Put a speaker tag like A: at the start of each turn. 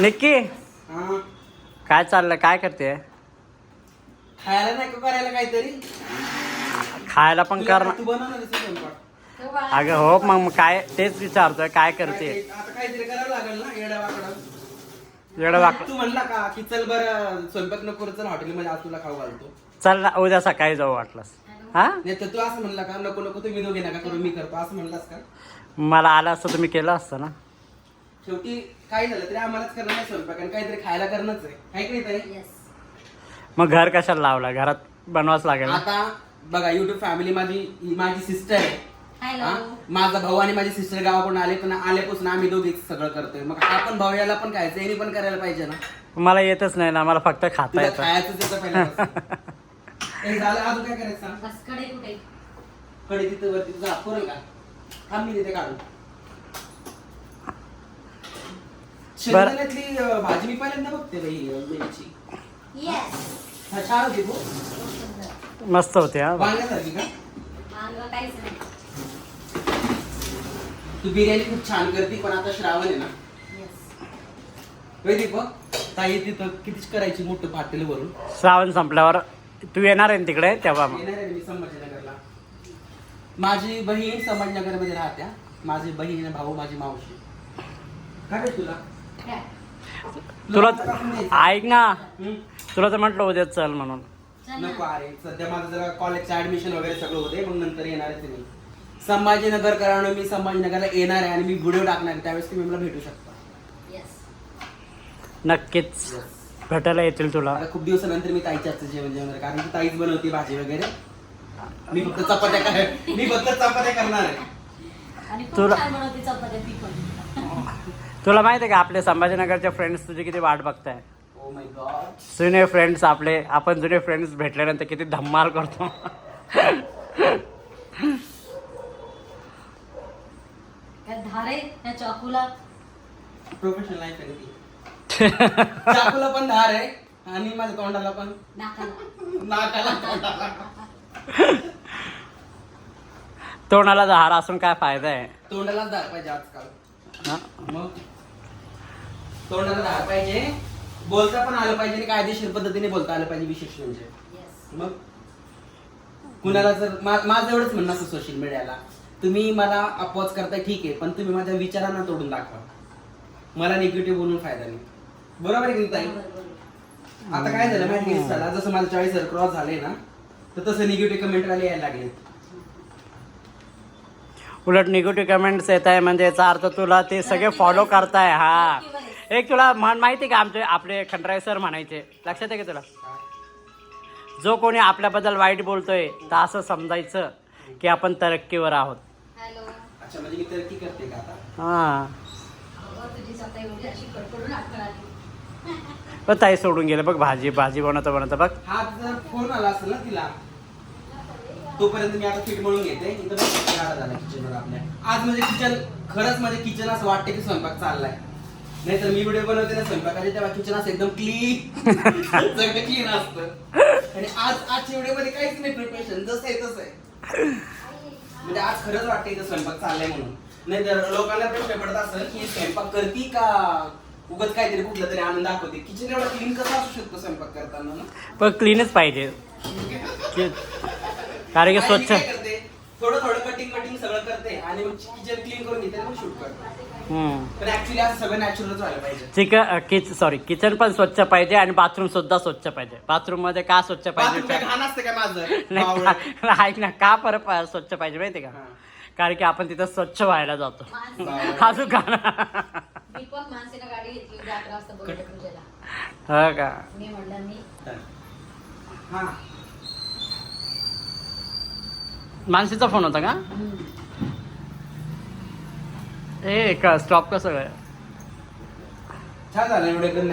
A: निक्की?
B: हा.
A: काय चाललं? काय करते?
B: खायला नाही का करायला काहीतरी?
A: खायला पण कर
B: काय- तू बनवणार आहेस ना स्वयंपाक?
A: अगं हो मग मग काय तेच विचारतोय काय करते?
B: काय- आता काहीतरी करावं लागेल ना येडा वाकडा.
A: एवढं वाक
B: तू म्हणला का की चल बरं स्वयंपाक नको करू, चल हॉटेलमध्ये आज तुला खाऊ घालतो.
A: चल ना उद्या सकाळी जाऊ वाटलंस. हा?
B: नाही तर तू असं म्हणला का नको नको तुम्ही दोघे नका करू मी करतो असं म्हणलास का?
A: मला आलं असतं तुम्ही केलं असतं ना.
B: शेवटी काय झालं तरी आम्हालाच करणं नाही स्वयंपाक आणि काहीतरी खायला करणंच आहे. हाय की नाही ताई?
A: मग घर कशाला लावलं? घरात बनवाच लागेल ना?
B: आता बघा युट्यूब फॅमिली माझी ही माझी सिस्टर आहे.
C: हॅलो
B: हा? माझा भाऊ आणि माझी सिस्टर गावाकडून आले पण आल्यापासून आम्ही दोघे सगळं करतोय. मग आपण भाऊ याला पण खायचं यांनी पण करायला पाहिजे ना?
A: मला येतच नाही ना मला फक्त खाता
B: तुला
A: येतं.
B: पहिल्यापासून. हे झालं अजून काय करायचं सांग?
C: बसकडे कुठे?
B: कडे तिथं वरती. जा पुरेल का थांब मी तिथे काढू शेंगदाण्यातली अं, भाजी मी पहिल्यांदा बघते बाई अं, मेथीची.
C: येस
B: हा छान होती भाऊ
C: सुंदर
A: मस्त होते हा.
B: वांग्यासारखी का? तू बिर्याणी खूप छान करते पण आता श्रावण आहे ना. दीपक? ताई तिथं कितीच करायची मोठं पातेल वरून?
A: श्रावण संपल्यावर तू येणार आहे ना तिकडे? तेव्हा मग.
B: येणार आहे मी संभाजीनगरला. माझी बहीण संभाजीनगरमध्ये राहत्या. माझी बहीण आणि भाऊ माझी मावशी. काय रे तुला?
A: तुला. ऐक ना? तुला तर म्हटलं उद्या चल म्हणून.
B: नको अरे सध्या माझं जरा कॉलेजचं ऍडमिशन वगैरे सगळं होते मग नंतर येणार आहे मी. संभाजीनगर करावं मी संभाजीनगरला येणार आहे आणि मी व्हिडिओ टाकणार आहे. त्यावेळेस तुम्ही मला भेटू शकता.
C: येस
A: नक्कीच. भेटायला येतील तुला.
B: आता खूप दिवसानंतर मी ताईच्या हातचं जेवण जेवणार आहे. कारण की ताईच बनवते भाजी वगैरे. मी फक्त चपात्या कर मी फक्त चपात्या करणार आहे.
C: आणि खूप
A: तुला-
C: छान बनवते चपात्या ती पण.
A: तुला माहिती आहे का आपले संभाजीनगरचे फ्रेंड्स तुझी किती वाट बघताय?
B: ओ माय गॉड
A: जुने फ्रेंड्स आपले आपण जुने फ्रेंड्स भेटल्यानंतर किती धम्माल करतो.
C: काय धारे त्या चाकूला.
B: प्रोफेशनल नाही करते चाकूला पण धार आहे आणि माझ्या तोंडाला पण.
C: नाकाला.
B: नाकाला तोंडाला.
A: तोंडाला धार असून काय फायदा आहे?
B: तोंडालाच धार पाहिजे आजकाल? मग? तोंडाला धार पाहिजे. बोलता पण आलं पाहिजे आणि कायदेशीर पद्धतीने बोलता आलं पाहिजे विशेष म्हणजे.
C: येस
B: मग? कुणाला जर मा- माझं एवढंच म्हणणं असं सोशल मीडियाला तुम्ही मला अपोज करताय ठीक आहे पण तुम्ही माझ्या विचारांना तोडून दाखवा. मला निगेटिव्ह बोलून फायदा नाही. बरोबर आहे की नाही ताई? आता काय झालं माहिती झाला जसं माझं चाळीस हजार क्रॉस झाले ना तर तसं निगेटिव्ह कमेंट वाले यायला लागले.
A: उलट निगेटिव्ह कमेंट्स येत आहे म्हणजे याचा अर्थ तुला ते सगळे फॉलो करताय हा. एक तुला म्हण माहिती आहे का? आमचे आपले खंडराय सर म्हणायचे. लक्षात आहे का तुला? जो कोणी आपल्याबद्दल वाईट बोलतोय तर असं समजायचं की आपण तरक्कीवर आहोत.
C: हॅलो.
B: अच्छा म्हणजे मी तरक्की करते का आता?
A: हा. पण ताई सोडून गेले. बघ भाजी भाजी बनवता बनवता बघ.
B: हा जर फोन आला असेल ना तिला तोपर्यंत मी आता पीठ मळून घेते. इथं झाला किचनवर आपल्या. आज म्हणजे किचन खरंच म्हणजे किचन असं वाटतं की स्वयंपाक चाललाय. नाहीतर मी व्हिडिओ बनवते ना स्वयंपाकाचे तेव्हा किचन असं एकदम क्लीन सगळं क्लीन असतं. आणि आज आजच्या व्हिडिओमध्ये काहीच नाही प्रिपरेशन जसं आहे तसं आहे. म्हणजे आज खरंच वाटतं इथं स्वयंपाक चाललाय म्हणून. नाही तर लोकांना प्रश्न पडत असेल की स्वयंपाक करती का? उगत काहीतरी कुठलं तरी आनंद दाखवते. किचन एवढा क्लीन कसा असू शकतो स्वयंपाक करताना ना?
A: पण क्लीनच पाहिजे. कारण की स्वच्छ
B: थोडं थोडं कटिंग कटिंग सगळं करते आणि मग किचन क्लीन करून घेते मग शूट करते. पण ऍक्च्युली असं सगळं नॅचरलच व्हायला पाहिजे.
A: चिकन किच सॉरी किचन पण स्वच्छ पाहिजे आणि बाथरूम सुद्धा स्वच्छ पाहिजे. बाथरूममध्ये का स्वच्छ
B: बाथरूम काय
A: पाहिजे
B: घाण असतं काय माझं?
A: नाही. का- ऐक ना का परत पा- स्वच्छ पाहिजे माहिती का?
B: हा.
A: कारण की आपण तिथं स्वच्छ व्हायला जातो.
C: माणसं.
A: अजून का ना?
C: दीपक माणसेनं गाडी घेतली होती अकरा वाजता बोलत पूजेला.
A: हो का?
C: मी म्हणलं मी
B: हा.
A: मानसीचा फोन होता का? ए का स्टॉप कसं काय?
B: छान झालं एवढे नॅचरल